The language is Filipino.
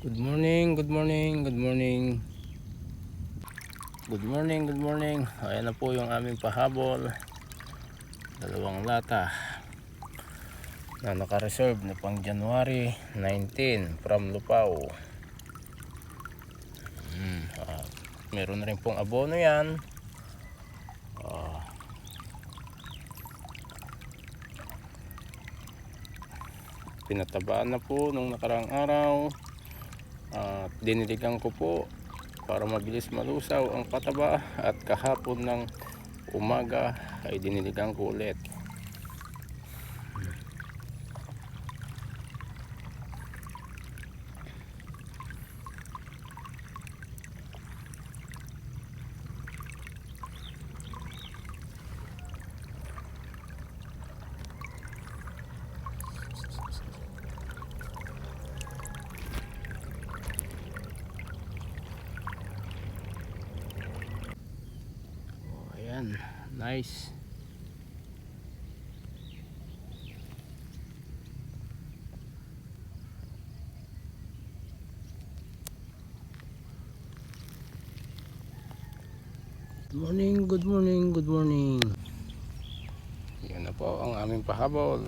Good morning, good morning, good morning. Good morning, good morning. Ayan na po yung aming pahabol. Dalawang lata na naka-reserve na pang January 19 from Lupao. Mm, ah, meron na rin pong abono yan. Ah. pinatabaan na po nung nakarang araw at diniligan ko po para mabilis malusaw ang pataba at kahapon ng umaga ay diniligan ko ulit ayan nice Good morning, good morning, good morning. Yan na po ang aming pahabol.